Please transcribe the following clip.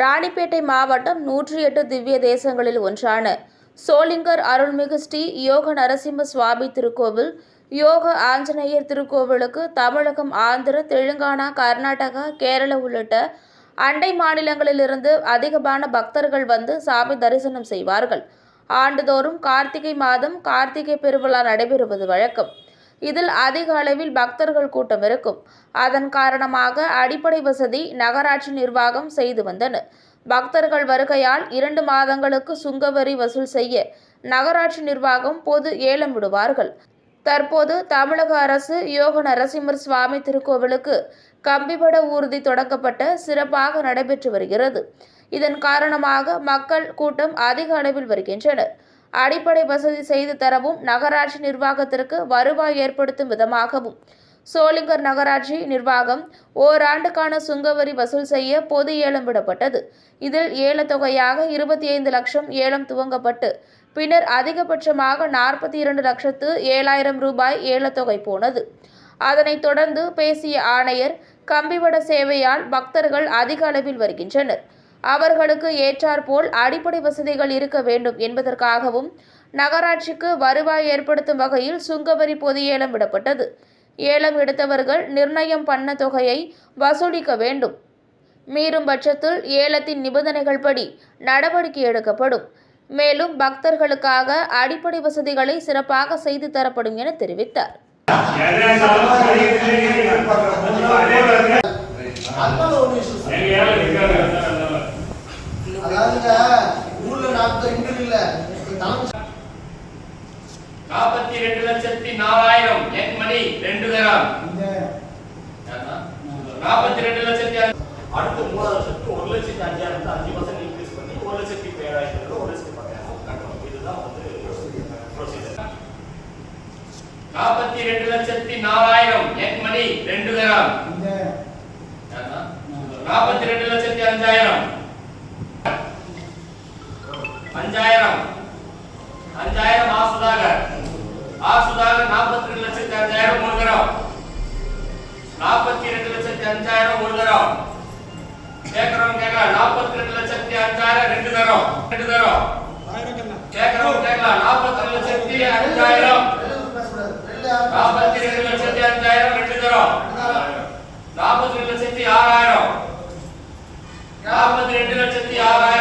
ராணிப்பேட்டை மாவட்டம் நூற்றி எட்டு திவ்ய தேசங்களில் ஒன்றான சோளிங்கர் அருள்மிகு ஸ்ரீ யோக நரசிம்ம சுவாமி திருக்கோவில் யோக ஆஞ்சநேயர் திருக்கோவிலுக்கு தமிழகம் ஆந்திர தெலுங்கானா கர்நாடகா கேரளா உள்ளிட்ட அண்டை மாநிலங்களிலிருந்து அதிகமான பக்தர்கள் வந்து சாமி தரிசனம் செய்வார்கள். ஆண்டுதோறும் கார்த்திகை மாதம் கார்த்திகை பெருவிழா நடைபெறுவது வழக்கம். இதில் அதிக அளவில் பக்தர்கள் கூட்டம் இருக்கும். அதன் காரணமாக அடிப்படை வசதி நகராட்சி நிர்வாகம் செய்து வந்தன. பக்தர்கள் வருகையால் இரண்டு மாதங்களுக்கு சுங்கவரி வசூல் செய்ய நகராட்சி நிர்வாகம் பொது ஏலம் விடுவார்கள். தற்போது தமிழக அரசு யோக நரசிம்மர் சுவாமி திருக்கோவிலுக்கு கம்பிபட ஊர்தி தொடங்கப்பட்ட சிறப்பாக நடைபெற்று வருகிறது. இதன் காரணமாக மக்கள் கூட்டம் அதிக அளவில் வருகின்றனர். அடிப்படை வசதி செய்து தரவும் நகராட்சி நிர்வாகத்திற்கு வருவாய் ஏற்படுத்தும் விதமாகவும். சோளிங்கர் நகராட்சி நிர்வாகம் ஓராண்டுக்கான சுங்கவரி வசூல் செய்ய பொது ஏலம் விடப்பட்டது. இதில் ஏலத்தொகையாக இருபத்தி ஐந்து லட்சம் ஏலம் துவங்கப்பட்டு பின்னர் அதிகபட்சமாக நாற்பத்தி இரண்டு லட்சத்து ஏழாயிரம் ரூபாய் ஏலத்தொகை போனது. அதனைத் தொடர்ந்து பேசிய ஆணையர் கம்பிவட சேவையால் பக்தர்கள் அதிக அளவில் வருகின்றனர். அவர்களுக்கு ஏற்றாற்போல் அடிப்படை வசதிகள் இருக்க வேண்டும் என்பதற்காகவும் நகராட்சிக்கு வருவாய் ஏற்படுத்தும் வகையில் சுங்கவரி பொது ஏலம் விடப்பட்டது. ஏலம் எடுத்தவர்கள் நிர்ணயம் பண்ண தொகையை வசூலிக்க வேண்டும். மீறும் பட்சத்தில் ஏலத்தின் நிபந்தனைகள் படி நடவடிக்கை எடுக்கப்படும். மேலும் பக்தர்களுக்காக அடிப்படை வசதிகளை சிறப்பாக செய்து தரப்படும் என தெரிவித்தார். அதாவதுங்க ஊர்ல நாற்பது இன்கம் இல்ல. நாற்பத்தி ரெண்டு லட்சத்தி நாலாயிரம் என் மணி ரெண்டு தரம் நாற்பத்தி ரெண்டு லட்சத்தி அடுத்த மூணாவது வருஷத்துக்கு ஒரு லட்சத்தி அஞ்சாயிரத்து அஞ்சு பர்சன்ட் இன்க்ரீஸ் பண்ணி ஒரு லட்சத்தி ஏழாயிரத்து ஒரு லட்சத்தி பத்தாயிரம். கட்டணும். இதுதான் வந்து ப்ரொசீஜர் நாற்பத்தி ரெண்டு லட்சத்தி நாலாயிரம் என் மணி ரெண்டு தரம் நாற்பத்தி ரெண்டு லட்சத்தி அஞ்சாயிரம். அஞ்சாயிரம். அஞ்சாயிரம் ஆ சுதாகர் நாற்பத்தி ரெண்டு லட்சத்தி அஞ்சாயிரம் ஒரு நாற்பத்தி ரெண்டு லட்சத்தி அஞ்சாயிரம் ஒரு தரம் கேக்குறோம் கேட்கலாம். நாற்பத்தி ரெண்டு லட்சத்தி அஞ்சாயிரம் ரெண்டு தரம். ரெண்டு தரம். கேக்குறோம் கேட்கலாம். நாற்பத்தி ரெண்டு லட்சத்தி அஞ்சாயிரம். நாற்பத்தி ரெண்டு லட்சத்தி அஞ்சாயிரம் ரெண்டு தரம். நாற்பத்தி ரெண்டு லட்சத்தி ஆறாயிரம். நாற்பத்தி ரெண்டு லட்சத்தி ஆறாயிரம்.